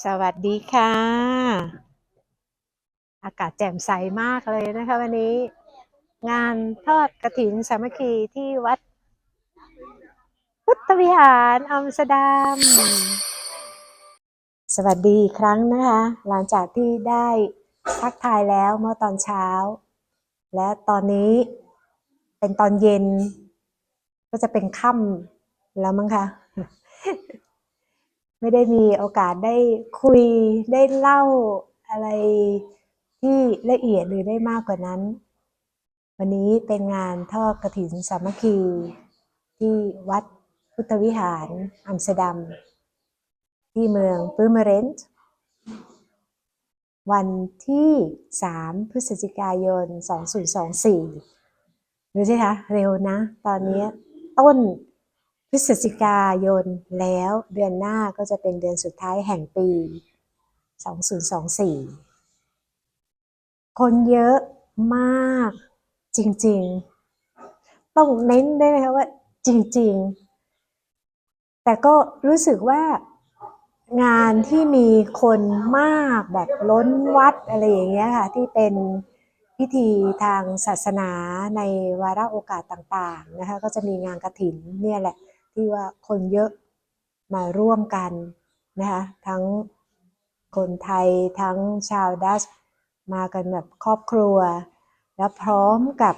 สวัสดีค่ะ อากาศแจ่มใสมากเลยนะคะวันนี้ งานทอดกระถินสามัคคีที่วัด พุทธวิหารอัมสัมสวัสดีครั้งนะคะ หลังจากที่ได้ทักทายแล้วเมื่อตอนเช้า และตอนนี้เป็นตอนเย็น ก็จะเป็นค่ำแล้วมั้งคะ ไม่ได้มีโอกาสได้คุยได้เล่าอะไรที่ละเอียดหรือได้มากกว่านั้น วันนี้เป็นงานทอดกระถินสามัคคี ที่วัดพุทธวิหารอัมสเตอร์ดัม ที่เมืองปืเมเรนต์วันที่ 3 พฤศจิกายน 2024 ดูสิคะ เร็วนะ ตอนนี้ต้น พฤศจิกายนแล้วเดือนหน้าก็จะเป็นเดือนสุดท้ายแห่งปี 2024 คนเยอะมากจริงๆ ต้องเน้นด้วยนะคะว่าจริงๆ แต่ก็รู้สึกว่างานที่มีคนมากแบบล้นวัดอะไรอย่างเงี้ยค่ะที่เป็นพิธีทางศาสนาในวาระโอกาสต่างๆนะคะก็จะมีงานกระถินเนี่ยแหละ ที่ว่าคนเยอะมาร่วมกันนะคะทั้งคนไทยทั้งชาวดัชมากันแบบครอบครัว แล้วพร้อมกับ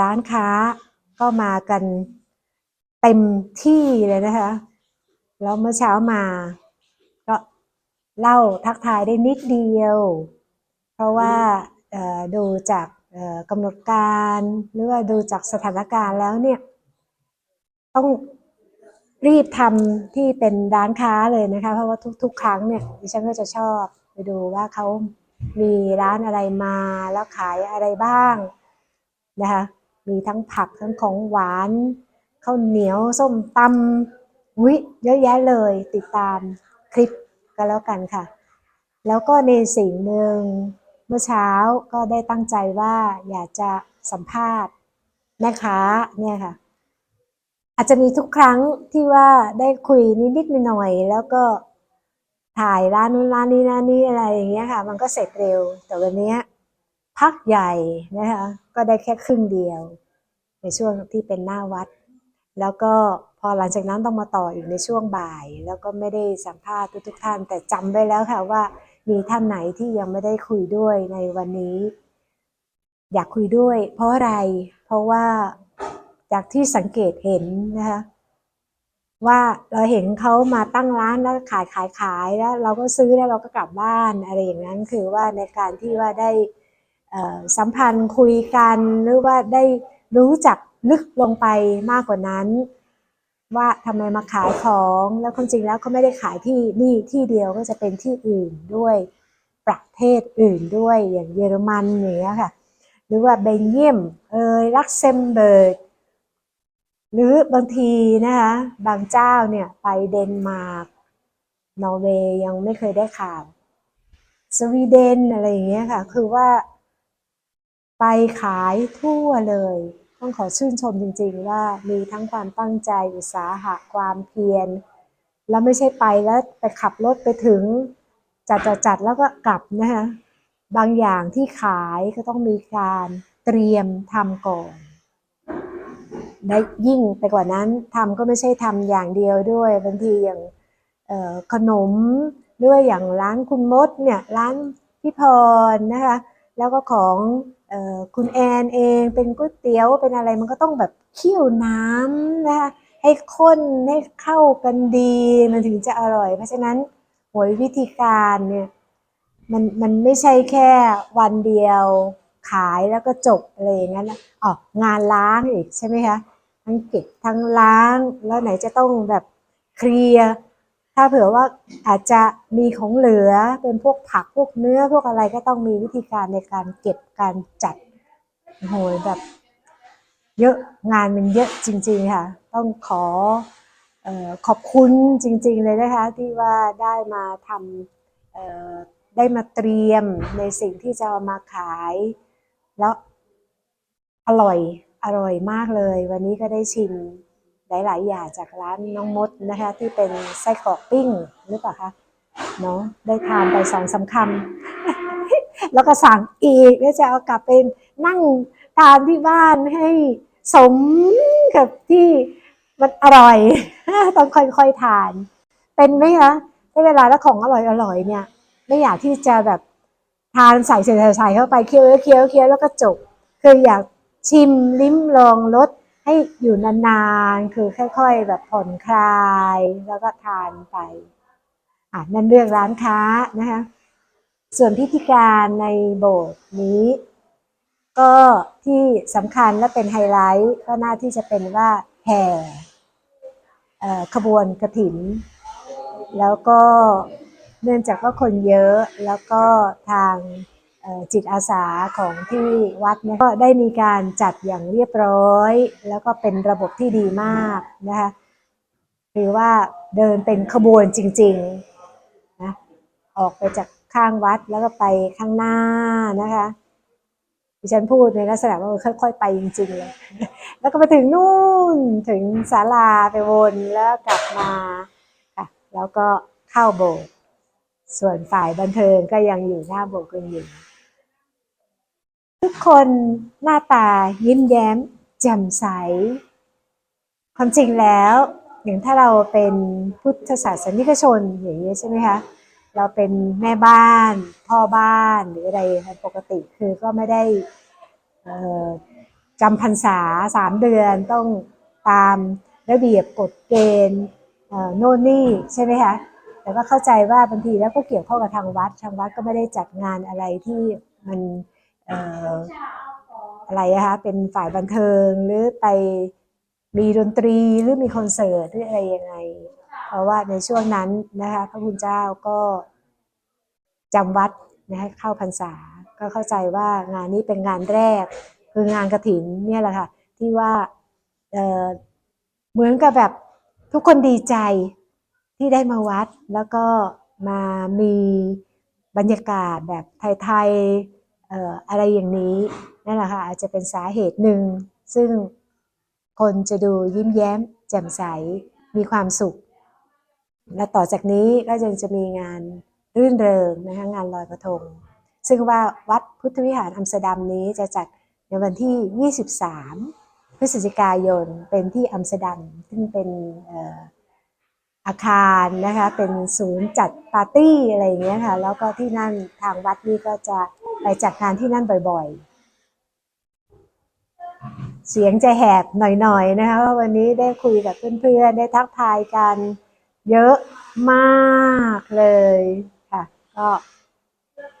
ร้านค้าก็มากันเต็มที่เลยนะคะแล้วเมื่อเช้ามา ก็เล่าทักทายได้นิดเดียว เพราะว่าดูจากกำหนดการหรือว่าดูจากสถานการณ์แล้วเนี่ย ต้อง รีบทำที่เป็นร้านค้าเลยนะคะ เพราะว่าทุก ๆ ครั้งเนี่ยดิฉันก็จะชอบไปดูว่าเขามีร้านอะไรมาแล้วขายอะไรบ้างนะคะมีทั้งผักทั้งของหวานข้าวเหนียวส้มตำวิเยอะแยะเลยติดตามคลิปก็แล้วกันค่ะ แล้วก็ในสิ่งหนึ่งเมื่อเช้าก็ได้ตั้งใจว่าอยากจะสัมภาษณ์แม่ค้าเนี่ยค่ะ อาจจะมีทุกครั้งที่ว่าได้คุยนิดๆหน่อยๆแล้วก็ถ่ายร้านนู้นร้านนี้ร้านนี้อะไรอย่างเงี้ยค่ะ มันก็เสร็จเร็ว แต่วันเนี้ยพักใหญ่นะคะก็ได้แค่ครึ่งเดียว ในช่วงที่เป็นหน้าวัด แล้วก็พอหลังจากนั้นต้องมาต่ออีกในช่วงบ่าย แล้วก็ไม่ได้สัมภาษณ์ทุกๆท่าน แต่จำไว้แล้วค่ะว่ามีท่านไหนที่ยังไม่ได้คุยด้วยในวันนี้ อยากคุยด้วย เพราะอะไรเพราะว่า จากที่สังเกตเห็นนะคะว่าเราเห็นเขามาตั้งร้านแล้วขายขายขายแล้วเราก็ซื้อแล้วเราก็กลับบ้านอะไรอย่างนั้นคือว่าในการที่ว่าได้สัมพันธ์คุยกันหรือว่าได้รู้จักลึกลงไปมากกว่านั้น ว่าทำไมมาขายของแล้วความจริงแล้วเขาไม่ได้ขายที่นี่ที่เดียวก็จะเป็นที่อื่นด้วยประเทศอื่นด้วยอย่างเยอรมันอย่างเงี้ยค่ะ หรือว่าเบลเยียมเอยลักเซมเบิร์ก หรือบางทีนะคะบางเจ้าเนี่ยไปเดนมาร์กนอร์เวย์ยังไม่เคยได้ข่าว สวีเดนอะไรอย่างเงี้ยค่ะ คือว่า ไปขายทั่วเลย ต้องขอชื่นชมจริง ๆ ว่ามีทั้งความตั้งใจอุตสาหะความเพียรแล้วไม่ใช่ไปแล้วไปขับรถไปถึง จัดจัดจัดแล้วก็กลับนะคะบางอย่างที่ขายก็ต้องมีการเตรียมทำก่อน และยิ่งไปกว่านั้นทำก็ไม่ใช่ทำอย่างเดียวด้วยบางทีอย่างขนมด้วยอย่างร้านคุณมดเนี่ยร้านพี่พรนะคะแล้วก็ของออคุณแอนเองเป็นก๋วยเตี๋ยวเป็นอะไรมันก็ต้องแบบเคี่ยวน้ำนะคะให้ข้นให้เข้ากันดีมันถึงจะอร่อย เพราะฉะนั้นโหยวิธีการเนี่ยมันมันไม่ใช่แค่วันเดียว ขายแล้วก็จบอะไรอย่างนั้นนะอ๋องานล้างอีกใช่ไหมคะทั้งเก็บทั้งล้างแล้วไหนจะต้องแบบเคลียร์ถ้าเผื่อว่าอาจจะมีของเหลือเป็นพวกผักพวกเนื้อพวกอะไรก็ต้องมีวิธีการในการเก็บการจัดโหยแบบเยอะงานมันเยอะจริง ๆ ค่ะ ต้องขออขอบคุณจริง ๆ เลยนะคะ ที่ว่าได้มาทำได้มาเตรียมในสิ่งที่จะมาขาย แล้วอร่อยอร่อยมากเลย วันนี้ก็ได้ชิมหลายๆอย่างจากร้านน้องมดนะคะ ที่เป็นไส้กรอกปิ้งหรือเปล่าคะเนาะได้ทานไปสองสามคำแล้วก็สั่งอีกแล้วจะเอากลับไปนั่งทานที่บ้านให้สมกับที่มันอร่อยต้องค่อยๆทาน เป็นไหมคะได้เวลาแล้วของอร่อยๆเนี่ย ไม่อยากที่จะแบบ ทานใส่ใส่ใส่เข้าไปเคี้ยวเคี้ยวเคี้ยวแล้วก็จบคืออยากชิมลิ้มลองรสให้อยู่นานๆ คือค่อย ๆ แบบผ่อนคลายแล้วก็ทานไปอะนั่นเรื่องร้านค้านะคะ ส่วนพิธีการในโบสถ์นี้ ก็ที่สำคัญและเป็นไฮไลท์ก็น่าที่จะเป็นว่าแห่ขบวนกระถิน แล้วก็ เนื่องจากว่าคนเยอะแล้วก็ทางจิตอาสาของที่วัดเนี่ยก็ได้มีการจัดอย่างเรียบร้อย แล้วก็เป็นระบบที่ดีมากนะคะคือว่าเดินเป็นขบวนจริงๆนะออกไปจากข้างวัดแล้วก็ไปข้างหน้านะคะดิฉันพูดในลักษณะว่าค่อย ๆ ไปจริงๆเลยแล้วก็ไปถึงนู่นถึงศาลาไปวนแล้วกลับมาค่ะแล้วก็เข้าโบสถ์ ส่วนฝ่ายบันเทิงก็ยังอยู่หน้าโบกันอยู่ทุกคนหน้าตายิ้มแย้มแจ่มใส ความจริงแล้วอย่างถ้าเราเป็นพุทธศาสนิกชนอย่างนี้ใช่ไหมคะเราเป็นแม่บ้าน พ่อบ้านหรืออะไรปกติคือก็ไม่ได้จำพรรษาสามเดือนต้องตามระเบียบกฎเกณฑ์โน่นนี่ใช่ไหมคะ แต่ก็เข้าใจว่าบางทีแล้วก็เกี่ยวข้องกับทางวัด ทางวัดก็ไม่ได้จัดงานอะไรที่มันอออะไรอะคะเป็นฝ่ายบันเทิงหรือไปมีดนตรีหรือมีคอนเสิร์ตหรืออะไรยังไง เพราะว่าในช่วงนั้นนะคะพระคุณเจ้าก็จำวัดนะคะเข้าพรรษาก็เข้าใจว่างานนี้เป็นงานแรก คืองานกระถินเนี่ยแหละค่ะที่ว่าเเหมือนกับแบบทุกคนดีใจ ที่ได้มาวัดแล้วก็มามีบรรยากาศแบบไทยๆเอ่ออะไรอย่างนี้นั่นแหละค่ะอาจจะเป็นสาเหตุหนึ่ง ซึ่งคนจะดูยิ้มแย้ม แจ่มใสมีความสุข และต่อจากนี้ก็ยังจะมีงานรื่นเริงนะคะงานลอยกระทง ซึ่งว่าวัดพุทธวิหารอัมสเตอร์ดัมนี้จะจัดในวันที่ 23 พฤศจิกายนเป็นที่อัมสเตอร์ดัมซึ่งเป็นเอาคารนะคะ เป็นศูนย์จัดปาร์ตี้อะไรอย่างเงี้ยค่ะ แล้วก็ที่นั่นทางวัดนี่ก็จะไปจัดงานที่นั่นบ่อยๆ เสียงจะแหบหน่อยๆนะคะว่าวันนี้ได้คุยกับเพื่อนๆ ได้ทักทายกันเยอะมากเลยค่ะ ก็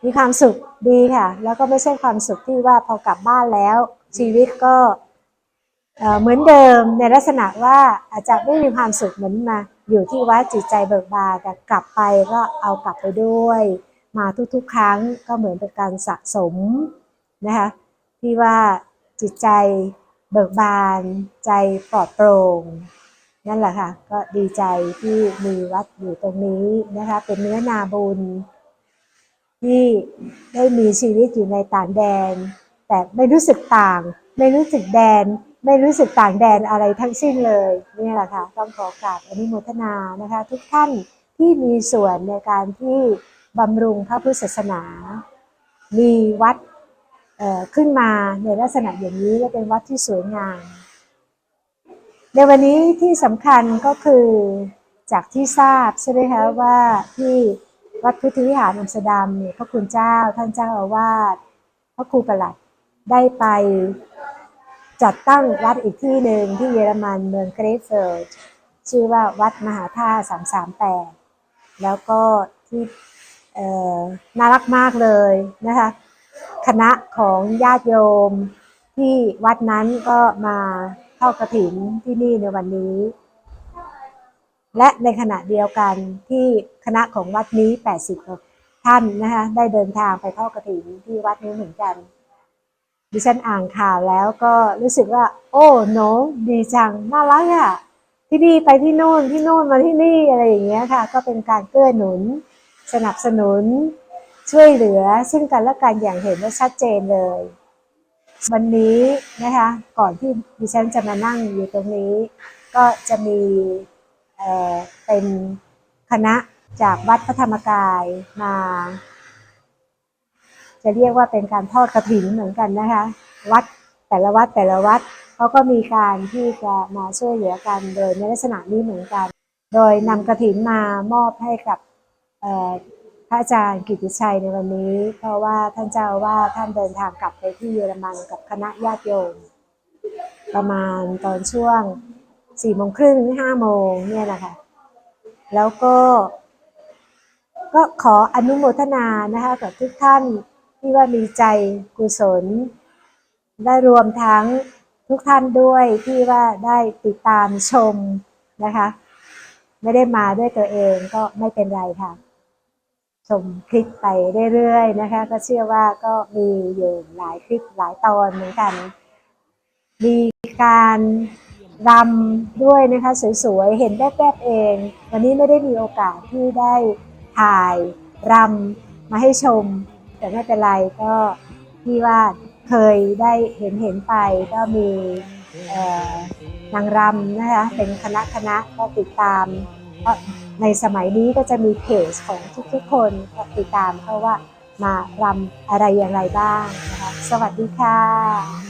มีความสุขดีค่ะ แล้วก็ไม่ใช่ความสุขที่ว่าพอกลับบ้านแล้ว ชีวิตก็เหมือนเดิมในลักษณะว่าอาจจะไม่มีความสุขเหมือนมา อยู่ที่วัดจิตใจเบิกบานแต่กลับไปก็เอากลับไปด้วย มาทุกๆ ครั้งก็เหมือนเป็นการสะสมนะคะที่ว่าจิตใจเบิกบาน ใจปลอดโปร่งนั่นแหละค่ะ ก็ดีใจที่มีวัดอยู่ตรงนี้นะคะ เป็นเนื้อนาบุญ ที่ได้มีชีวิตอยู่ในต่างแดน แต่ไม่รู้สึกต่าง ไม่รู้สึกแดน ไม่รู้สึกต่างแดนอะไรทั้งสิ้นเลยนี่แหละค่ะต้องขอกราบอนุโมทนานะคะ ทุกท่านที่มีส่วนในการที่บำรุงพระพุทธศาสนา มีวัดขึ้นมาในลักษณะอย่างนี้และเป็นวัดที่สวยงาม ในวันนี้ที่สำคัญก็คือจากที่ทราบใช่ไหมคะว่าที่วัดพุทธวิหารอัมสเตอร์ดัมเนี่ยพระคุณเจ้าท่านเจ้าอาวาสพระครูประหลัดได้ไป จัดตั้งวัดอีกที่หนึ่งที่เยอรมันเมืองเกรฟเฟิลด์ชื่อว่าวัดมหาธาตุ338แปดแล้วก็ที่น่ารักมากเลยนะคะคณะของญาติโยมที่วัดนั้นก็มาเข้ากระถินที่นี่ในวันนี้ และในขณะเดียวกันที่คณะของวัดนี้ 80กว่าท่านนะคะได้เดินทางไปทอดกระถินที่วัดนี้เหมือนกัน ดิฉันอ่านข่าวแล้วก็รู้สึกว่า โอ้โนดีจังน่ารักอะ่ะที่นี่ไปที่โน่นที่โน่นมาที่นี่อะไรอย่างเงี้ยค่ะ ก็เป็นการเกื้อหนุน สนับสนุน ช่วยเหลือซึ่งกันและกันอย่างเห็นว่าชัดเจนเลย วันนี้นะคะ ก่อนที่ดิฉันจะมานั่งอยู่ตรงนี้ ก็จะมีเอ่อเป็นคณะจากวัดพระธรรมกายมา จะเรียกว่าเป็นการทอดกระถิ่นเหมือนกันนะคะ วัดแต่ละวัดแต่ละวัดเขาก็มีการที่จะมาช่วยเหลือกันโดยในลักษณะนี้เหมือนกัน โดยนำกระถินมามอบให้กับพระอาจารย์กิติชัยในวันนี้ เพราะว่าท่านเจ้าว่าท่านเดินทางกลับไปที่เยอรมันกับคณะญาติโยมประมาณตอนช่วงสี่โมงครึ่งห้าโมงเนี่ยนะคะแล้วก็ ก็ขออนุโมทนานะคะกับทุกท่าน ที่ว่ามีใจกุศล ได้รวมทั้งทุกท่านด้วยที่ว่าได้ติดตามชมนะคะ ไม่ได้มาด้วยตัวเองก็ไม่เป็นไรค่ะ ชมคลิปไปเรื่อยๆนะคะ ก็เชื่อว่าก็มีอยู่หลายคลิปหลายตอนเหมือนกัน มีการรำด้วยนะคะสวยๆ เห็นแวบๆเอง วันนี้ไม่ได้มีโอกาสที่ได้ถ่ายรำมาให้ชม แต่ไม่เป็นไรก็ที่ว่าเคยได้เห็นเห็นไปก็มีนางรำนะคะเป็นคณะคณะก็ติดตามในสมัยนี้ก็จะมีเพจของทุกๆคนก็ติดตามเพราะว่ามารำอะไรอย่างไรบ้างนะคะสวัสดีค่ะ